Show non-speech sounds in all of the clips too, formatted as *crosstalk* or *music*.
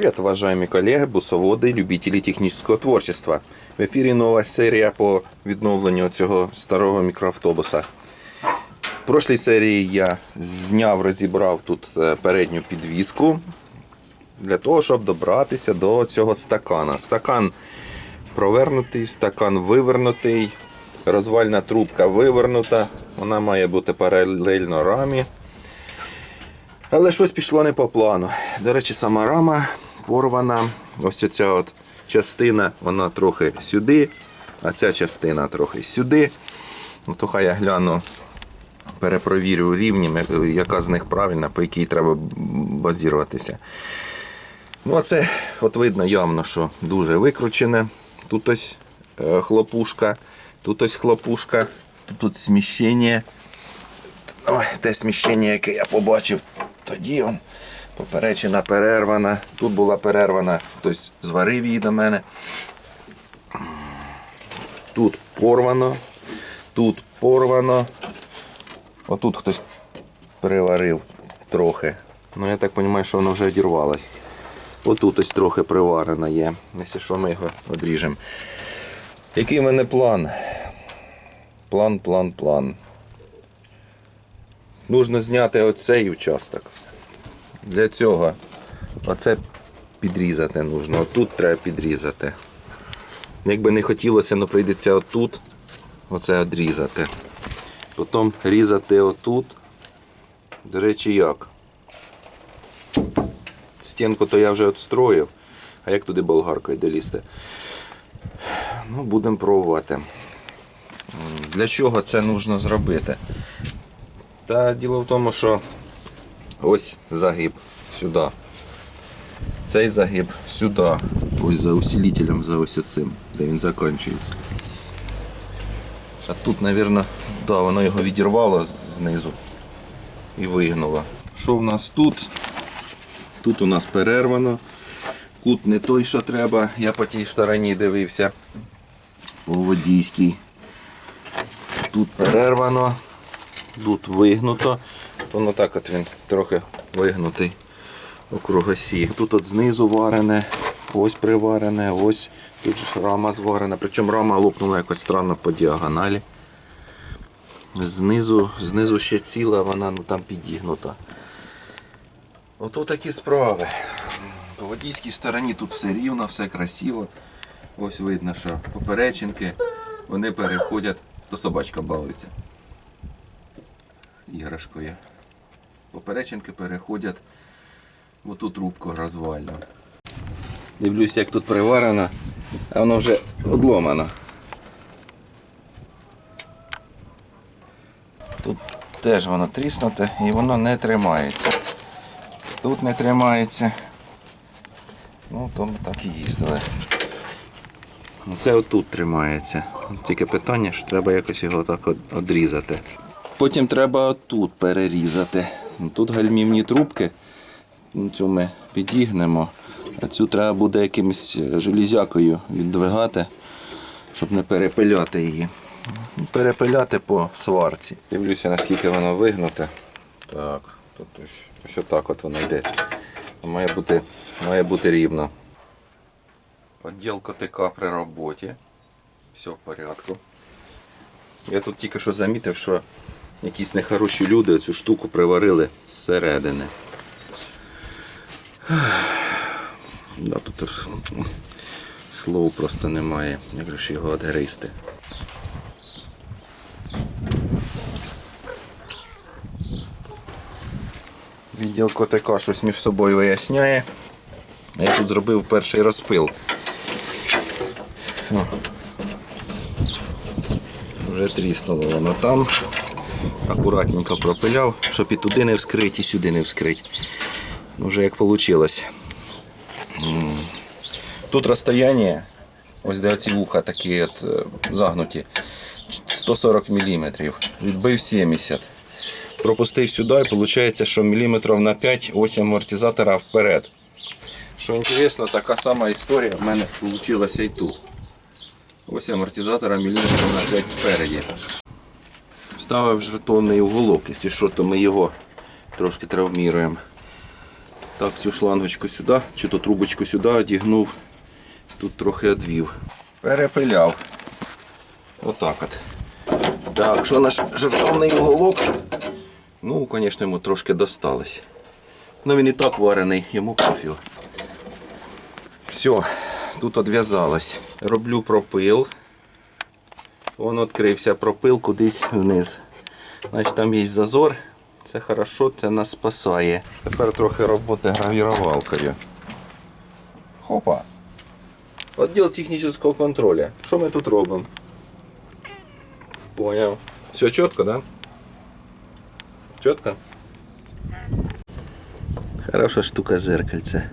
Привет, уважаемые коллеги, бусоводи, любителі технічного творчества. В ефірі нова серія по відновленню цього старого мікроавтобуса. В прошлій серії я зняв, розібрав тут е, передню підвіску для того, щоб добратися до цього стакана. Стакан провернутий, стакан вивернутий, розвальна трубка вивернута, вона має бути паралельно рамі. Але щось пішло не по плану. До речі, сама рама порвана. Ось ця от частина, вона трохи сюди, а ця частина трохи сюди. Ну, то хай я гляну, перепровірю рівні, яка з них правильна, по якій треба базіруватися. Ну, а це от видно явно, що дуже викручене. Тут ось е, хлопушка, тут ось хлопушка, тут, сміщення. Ой, те сміщення, яке я побачив тоді, он, поперечина перервана. Тут була перервана, хтось зварив її до мене. Тут порвано, тут порвано. Отут хтось приварив трохи. Ну я так розумію, що воно вже одірвалось. Отут ось трохи приварено є. Якщо що, ми його одріжемо. Який в мене план? План, план, план. Нужно зняти оцей участок. Для цього оце підрізати нужно. Отут треба підрізати. Якби не хотілося, але прийдеться отут оце відрізати. Потім різати отут. До речі, як? Стінку то я вже відстроїв. А як туди болгаркою долізти? Ну, будемо пробувати. Для чого це потрібно зробити? Та діло в тому, що ось загиб сюди. Цей загиб сюди. Ось за усилителем, за ось цим, де він закінчується. А тут, мабуть, да, воно його відірвало знизу і вигнуло. Що в нас тут? Тут у нас перервано. Кут не той, що треба. Я по тій стороні дивився. По водійській. Тут перервано тут вигнуто. Воно так от він трохи вигнутий округ осі. Тут от знизу варене, ось приварене, ось тут ж рама зварена. Причому рама лопнула якось странно по діагоналі. Знизу, знизу ще ціла, вона ну, там підігнута. Ото такі справи. По водійській стороні тут все рівно, все красиво. Ось видно, що поперечинки вони переходять, то собачка балується іграшкою. Поперечинки переходять в оту трубку розвальну. Дивлюсь, як тут приварено, а воно вже одломано. Тут теж воно тріснуте і воно не тримається. Тут не тримається. Ну, то так і їздили. Ну, Це отут тримається. Тільки питання, що треба якось його так одрізати. Потім треба тут перерізати. Ну, Тут гальмівні трубки. Ну, Цю ми підігнемо. А цю треба буде якимось железякою віддвигати, щоб не перепиляти її. Ну, Перепиляти по сварці. Дивлюся, наскільки воно вигнуте. Так, тут ось, ось отак от воно йде. Має бути, має бути рівно. Отділ КТК при роботі. Все в порядку. Я тут тільки що замітив, що якісь нехороші люди цю штуку приварили зсередини. Да, тут слов просто немає, як ж його відгризти. Відділ КТК щось між собою виясняє. Я тут зробив перший розпил. О. Вже тріснуло воно там. Акуратненько пропиляв, щоб і туди не вскрить, і сюди не вскрить. Ну, вже як вийшло. Тут розстояння, ось де ці вуха такі от, е, загнуті, 140 мм. Відбив 70 Пропустив сюди і виходить, що міліметрів на 5 ось амортизатора вперед. Що інтересно, така сама історія в мене вийшла і тут. Ось амортизатора міліметрів на 5 спереді. Ставив жертовний уголок, якщо що, то ми його трошки травміруємо. Так, цю шлангочку сюди, чи то трубочку сюди одігнув. Тут трохи одвів. Перепиляв. Отак от. Так, що наш жертовний уголок? Ну, звісно, йому трошки досталось. Ну він і так варений, йому пофіг. Все, тут одв'язалось. Роблю пропил. Вон відкрився пропил кудись вниз. Значить там є зазор. Це хорошо, це нас спасає. Тепер трохи роботи гравірувалкою. Хопа. Отділ технічного контролю. Що ми тут робимо? Поняв. Все чітко, да? Чітко? Хороша штука зеркальце.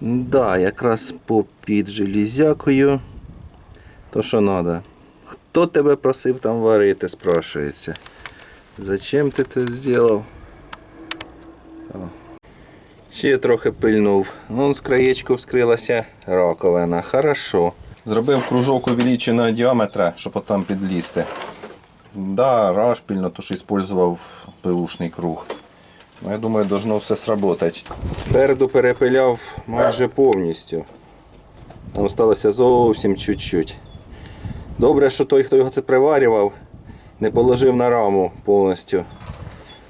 Да, якраз попід железякою. То що треба. Хто тебе просив там варити, спрашується. Зачем ти це зробив? О. Ще трохи пильнув. Вон з краєчку вскрилася раковина. Хорошо. Зробив кружок увеличеного діаметра, щоб там підлізти. Да, рашпільно, то що использував пилушний круг. Ну, я думаю, должно все сработати. Спереду перепиляв майже повністю. Там сталося зовсім чуть-чуть. Добре, що той, хто його це приварював, не положив на раму повністю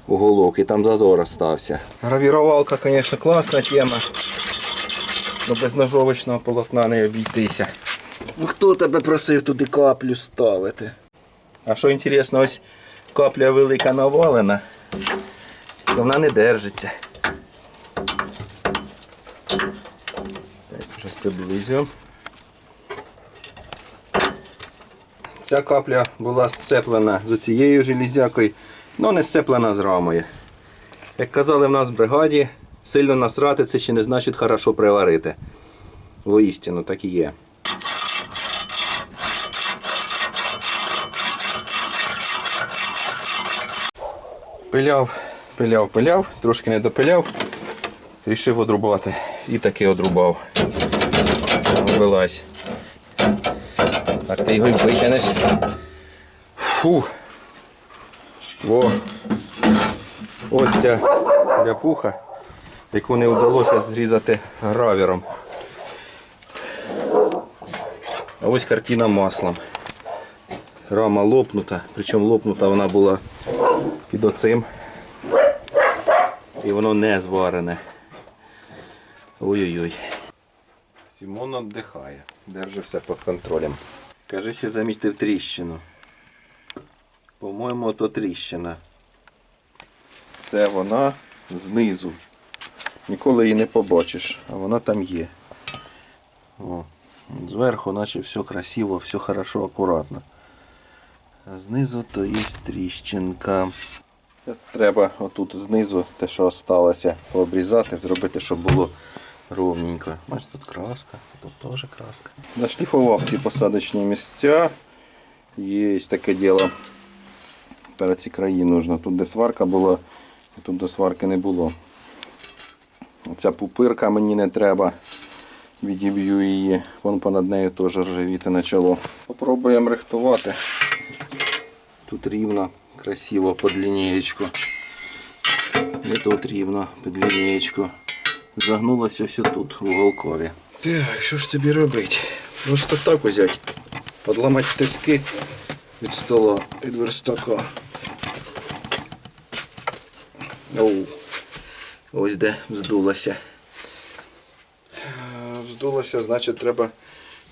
уголок і там зазор остався. Гравірувалка, звісно, класна тема. Но без ножовочного полотна не обійтися. Ну хто тебе просив туди каплю ставити? А що інтересно, ось капля велика навалена, то вона не держиться. Так, зараз приблизю. Ця капля була сцеплена з цією железякою, але не сцеплена з рамою. Як казали в нас в бригаді, сильно насрати це ще не значить хорошо приварити. Воістину, так і є. Пиляв, пиляв, пиляв, трошки не допиляв, рішив одрубати. І таки одрубав. Вилазь. Так ти його й витягнеш. Фу. Во. Ось ця ляпуха, яку не вдалося зрізати гравіром. А ось картина маслом. Рама лопнута, причому лопнута вона була під оцим. І воно не зварене. Ой-ой-ой. Сімон віддихає, держи все під контролем. Кажись, я замітив тріщину. По-моєму, то тріщина. Це вона знизу. Ніколи її не побачиш, а вона там є. О, зверху наче все красиво, все хорошо, акуратно. А знизу то є тріщинка. Треба отут знизу те, що залишилося, пообрізати, зробити, щоб було ровненько. Бачиш, тут краска, тут теж краска. Нашліфував ці посадочні місця. Є таке діло. Перед ці краї нужно. Тут де сварка була, тут до сварки не було. Ця пупирка мені не треба. Відіб'ю її. Вон понад нею теж ржавіти почало. Попробуємо рихтувати. Тут рівно, красиво під лінієчку. І тут рівно під лінієчку. Загнулося все тут, в уголкові. Так, що ж тобі робити? Просто так взяти. Подламати тиски від стола, від верстака. Оу. Ось де вздулося. Е, Вздулося, значить треба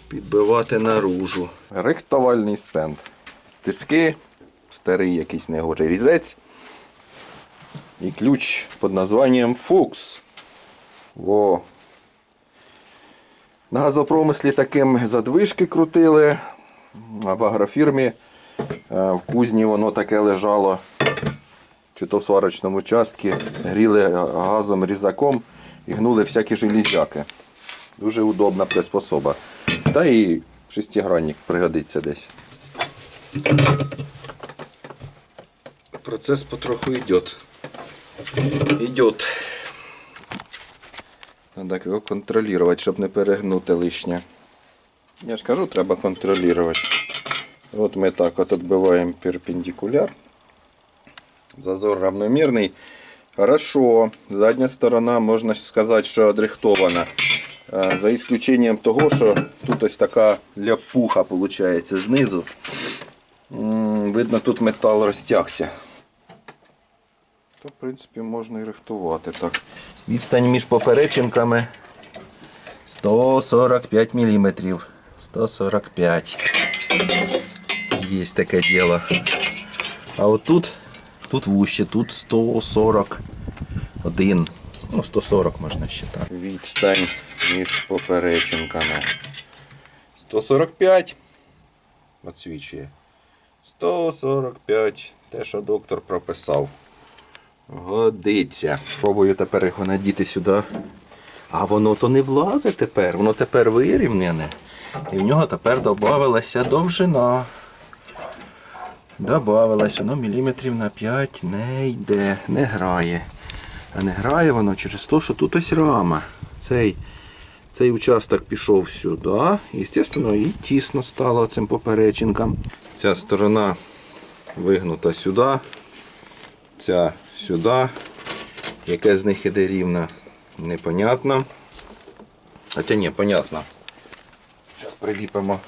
підбивати наружу. Рихтувальний стенд. Тиски, старий якийсь негожий різець. І ключ під названням Фукс. Во. На газопромислі таким задвижки крутили, в агрофірмі е, в кузні воно таке лежало, чи то в сварочному частці, гріли газом різаком і гнули всякі железяки. Дуже удобна приспособа. Та і шестигранник пригодиться десь. Процес потроху йде. Йде. Треба його контролювати, щоб не перегнути лишнє. Я ж кажу, треба контролювати. От ми так от відбиваємо перпендикуляр. Зазор равномірний. Хорошо. Задня сторона, можна сказати, що одрихтована. Е, За ісключенням того, що тут ось така ляпуха виходить знизу. Видно, тут метал розтягся. То, в принципі, можна і рихтувати так. Відстань між поперечинками 145 мм. 145. Є таке діло. А от тут, тут вуще, тут 141. Ну, 140 можна вважати. Відстань між поперечинками. 145. Оцвічує. 145. Те, що доктор прописав. Годиться. Пробую тепер його надіти сюди. А воно то не влазить тепер, воно тепер вирівняне. І в нього тепер додавалася довжина. Добавилась, воно міліметрів на 5 не йде, не грає. А не грає воно через те, що тут ось рама. Цей, цей участок пішов сюди. І, звісно, і тісно стало цим поперечинкам. Ця сторона вигнута сюди, ця сюди. Яке з них іде рівно, непонятно. Хоча ні, понятно. Зараз приліпимо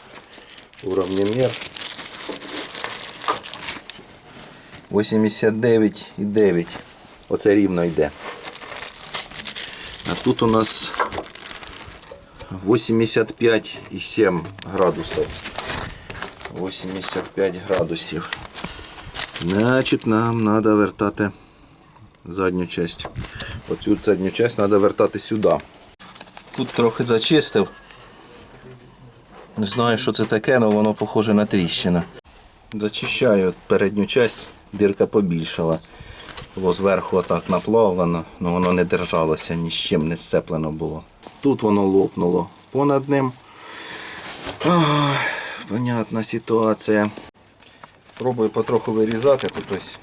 уравнемір. 89,9. Оце рівно йде. А тут у нас 85,7 градусів. 85 градусів. Значить, нам треба вертати задню часть. Оцю задню часть треба вертати сюди. Тут трохи зачистив. Не знаю, що це таке, але воно похоже на тріщину. Зачищаю передню часть, дирка побільшала. Було зверху отак наплавлено, але воно не держалося, ні з чим не сцеплено було. Тут воно лопнуло понад ним. Понятна ситуація. Пробую потроху вирізати, тут ось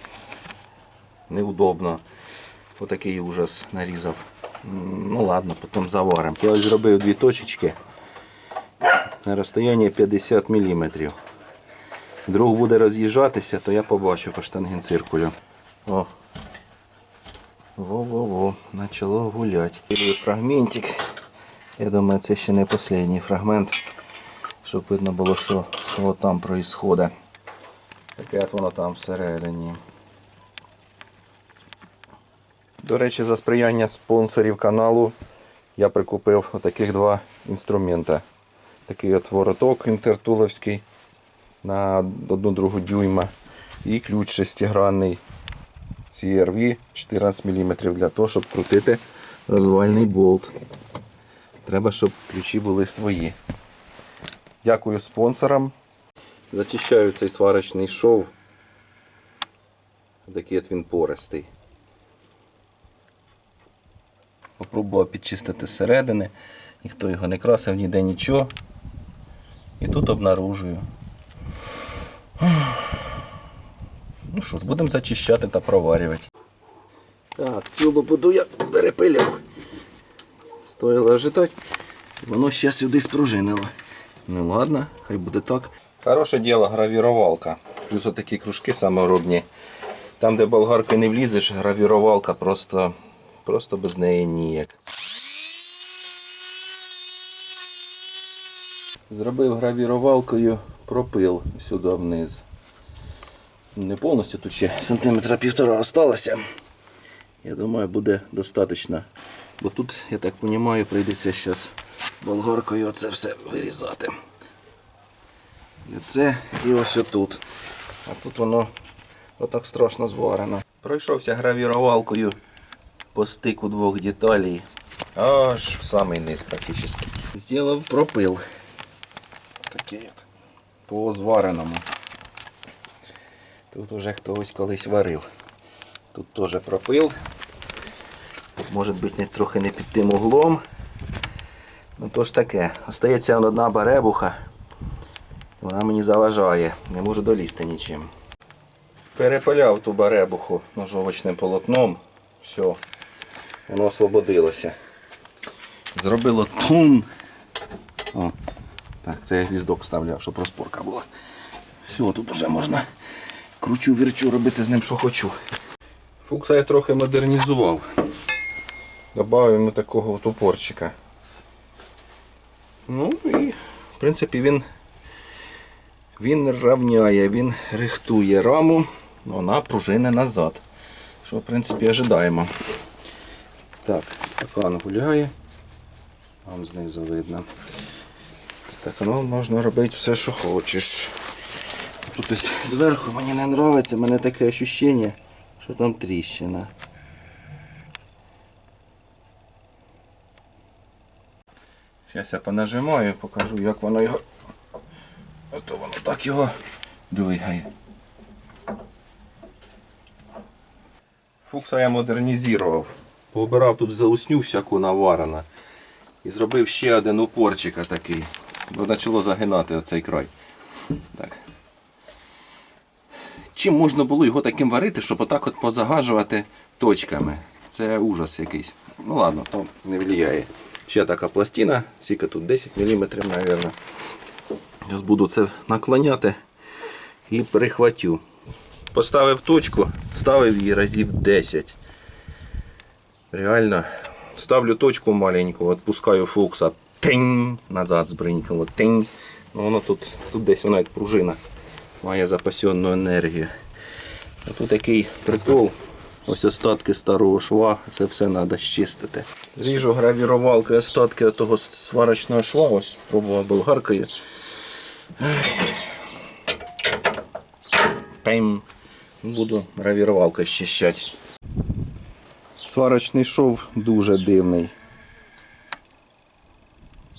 неудобно. Отакий ужас нарізав. Ну ладно, потім заваримо. Я зробив дві точечки на розстоянні 50 мм. Друг буде роз'їжджатися, то я побачу по штангенциркулю. О. Во-во-во, почало гуляти. Фрагментик. Я думаю, це ще не останній фрагмент, щоб видно було, що, що там відбувається. Таке от воно там всередині. До речі, за сприяння спонсорів каналу я прикупив отаких два інструмента. Такий от вороток інтертуловський на 1-2 дюйма і ключ шестигранний CRV 14 мм для того, щоб крутити розвальний болт. Треба, щоб ключі були свої. Дякую спонсорам. Зачищаю цей сварочний шов. Такий от він пористий. Попробував підчистити зсередини. Ніхто його не красив, ніде нічого. І тут обнаружую. Ну що ж, будемо зачищати та проварювати. Так, цю лобуду я перепиляв. Стоїло ожидати. Воно ще сюди спружинило. Ну ладно, хай буде так. Хороше діло, гравірувалка. Плюс отакі кружки саморобні. Там, де болгаркою не влізеш, гравірувалка просто, просто без неї ніяк. Зробив гравірувалкою пропил сюди вниз. Не повністю тут ще сантиметра півтора осталося. Я думаю, буде достатньо. Бо тут, я так розумію, прийдеться зараз болгаркою оце все вирізати. І це і ось отут. А тут воно отак страшно зварено. Пройшовся гравірувалкою по стику двох деталей. Аж в самий низ практично. Зробив пропил. Такий от. По звареному. Тут уже хтось колись варив. Тут теж пропил. Може бути не, трохи не під тим углом. Ну то ж таке. Остається одна баребуха. Вона мені заважає. Не можу долізти нічим. Перепиляв ту баребуху ножовочним полотном. Все. Воно освободилося. Зробило тун. О, так, це я гвіздок вставляв, щоб розпорка була. Все, тут вже можна кручу вірчу робити з ним, що хочу. Фукса я трохи модернізував. Добавив йому такого от упорчика. Ну і в принципі він, він рівняє, він рихтує раму, вона пружини назад. Що в принципі ожидаємо. Так, стакан гуляє. Вам знизу видно. Стаканом можна робити все, що хочеш. Тут ось зверху мені не подобається, мене таке ощущення, що там тріщина. Зараз я понажимаю, покажу, як воно його. Ото воно так його двигає. Фукса я модернізував. Пообирав тут заусню всяку наварену. І зробив ще один упорчик такий. Бо почало загинати оцей край. Так. Чим можна було його таким варити, щоб отак от позагажувати точками? Це ужас якийсь. Ну ладно, то не впливає. Ще така пластина, скільки тут 10 мм, мабуть. Зараз буду це наклоняти і прихватю. Поставив точку, ставив її разів 10. Реально, ставлю точку маленьку, відпускаю фокса, тинь, назад збринькало, тинь. Ну, воно тут, тут десь вона як пружина має запасенну енергію. А тут такий прикол. Ось остатки старого шва, це все треба щистити. Зріжу гравірувалкою остатки того сварочного шва, ось пробував болгаркою. Пем. Буду гравірувалкою щищати. Сварочний шов дуже дивний.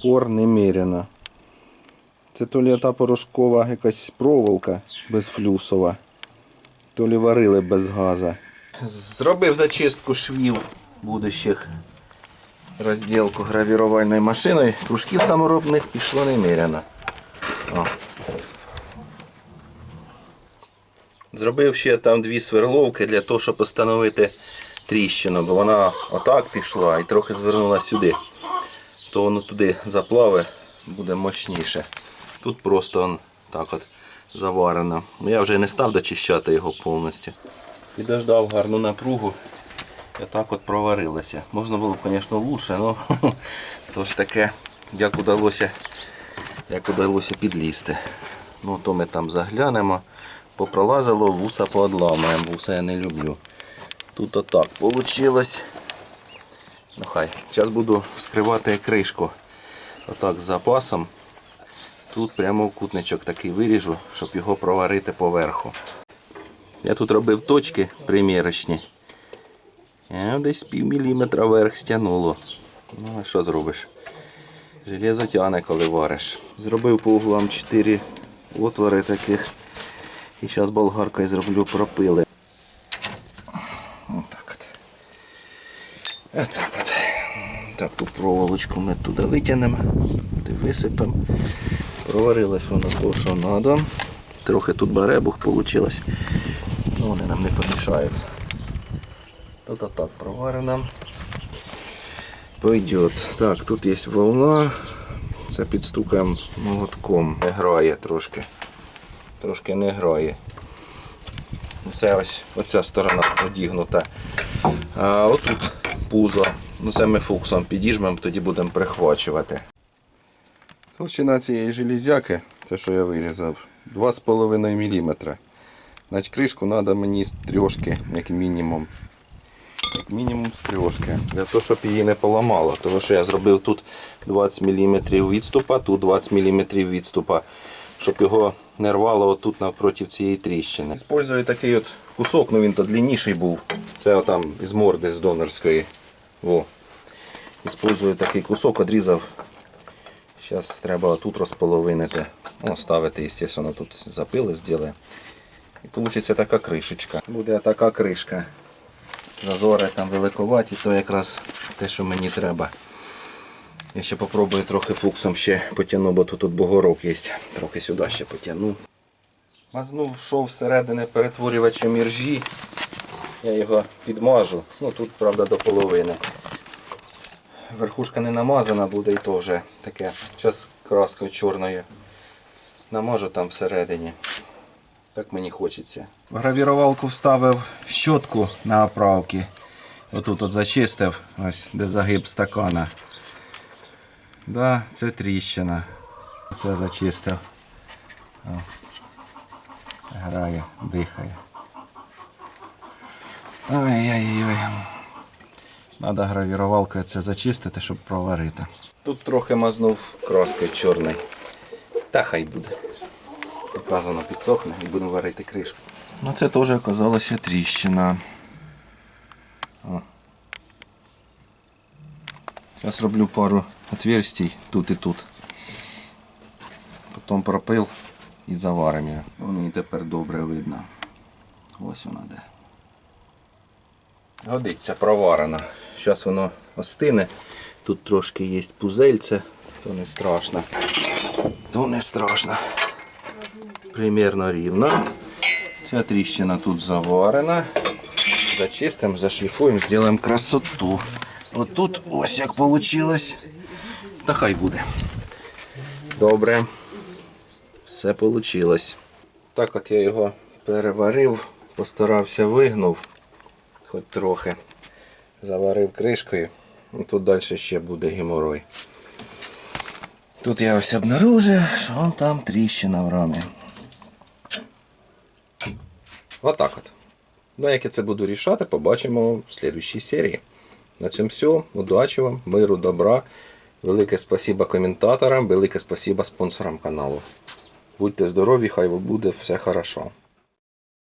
Пор неміряно. Це то лі та порошкова якась проволока безфлюсова, то лі варили без газа. Зробив зачистку швів будущих розділку гравірувальною машиною. Кружків саморобних пішло неміряно. О. Зробив ще там дві сверловки для того, щоб встановити тріщину, бо вона отак пішла і трохи звернула сюди. То воно туди заплаве, буде мощніше. Тут просто он, так от заварено. Ну, Я вже не став дочищати його повністю. Підождав гарну напругу. І так от проварилося. Можна було б, звісно, лучше, але *laughs* то ж таке, як удалося, як удалося підлізти. Ну, то ми там заглянемо. Попролазило, вуса поодламаємо, вуса я не люблю. Тут отак вийшло. Ну хай. Зараз буду вскривати кришку. Отак з запасом. Тут прямо кутничок такий виріжу, щоб його проварити поверху. Я тут робив точки примірочні. Десь пів міліметра вверх стягнуло. Ну а що зробиш? Железо тяне, коли вариш. Зробив по углам 4 отвори таких. І зараз болгаркою зроблю пропили. Отак от. Отак от. Так, ту проволочку ми туди витягнемо, туди висипемо. Проварилось воно то, що треба. Трохи тут баребух вийшло. Ну, вони нам не помішають. Тут отак проварено. Пойдет. Так, тут є волна. Це підстукаємо молотком. Не грає трошки. Трошки не грає. Це ось оця сторона одігнута. А отут пузо. Ну це ми фуксом підіжмемо, тоді будемо прихвачувати. Толщина цієї железяки, те, що я вирізав, 2,5 мм. Значить, кришку треба мені з трьошки, як мінімум. Як мінімум з трьошки. Для того, щоб її не поламало. Тому що я зробив тут 20 мм відступа, тут 20 мм відступа, щоб його не рвало отут навпроти цієї тріщини. Использую такий от кусок, ну він то длинніший був. Це отам із морди з донорської. Во. Использую такий кусок, одрізав Зараз треба тут розполовинити. Ну, ставити, звісно, тут запили зробили. І вийде така кришечка. Буде така кришка. Зазори там великуваті, то якраз те, що мені треба. Я ще попробую трохи фуксом ще потягну, бо тут, тут бугорок є. Трохи сюди ще потягну. Мазнув шов всередини перетворювачем іржі. Я його підмажу. Ну тут, правда, до половини. Верхушка не намазана буде і то вже таке. Зараз краскою чорною намажу там всередині. Так мені хочеться. В гравірувалку вставив щотку на оправки. Отут от зачистив, ось де загиб стакана. Да, це тріщина. Це зачистив. О. Грає, дихає. Ой-ой-ой. Надо гравірувалкою це зачистити, щоб проварити. Тут трохи мазнув краскою чорний. Та хай буде. Якраз воно підсохне і будемо варити кришку. Ну це теж оказалася тріщина. Зараз роблю пару отверстий тут і тут. Потім пропил і заваримо. Воно і тепер добре видно. Ось вона де. Годиться, проварено. Зараз воно остине. Тут трошки є пузельце, то не страшно. То не страшно. Примірно рівно. Ця тріщина тут заварена. Зачистимо, зашліфуємо, зробимо красоту. Отут ось як вийшло. Та хай буде. Добре. Все вийшло. Так от я його переварив, постарався вигнув хоч трохи. Заварив кришкою. Ну, Тут далі ще буде геморой. Тут я ось обнаружив, що вон там тріщина в рамі. Отак от. Ну, як я це буду рішати, побачимо в слідчій серії. На цьому все. Удачі вам, миру, добра. Велике спасибо коментаторам, велике спасибо спонсорам каналу. Будьте здорові, хай буде все хорошо.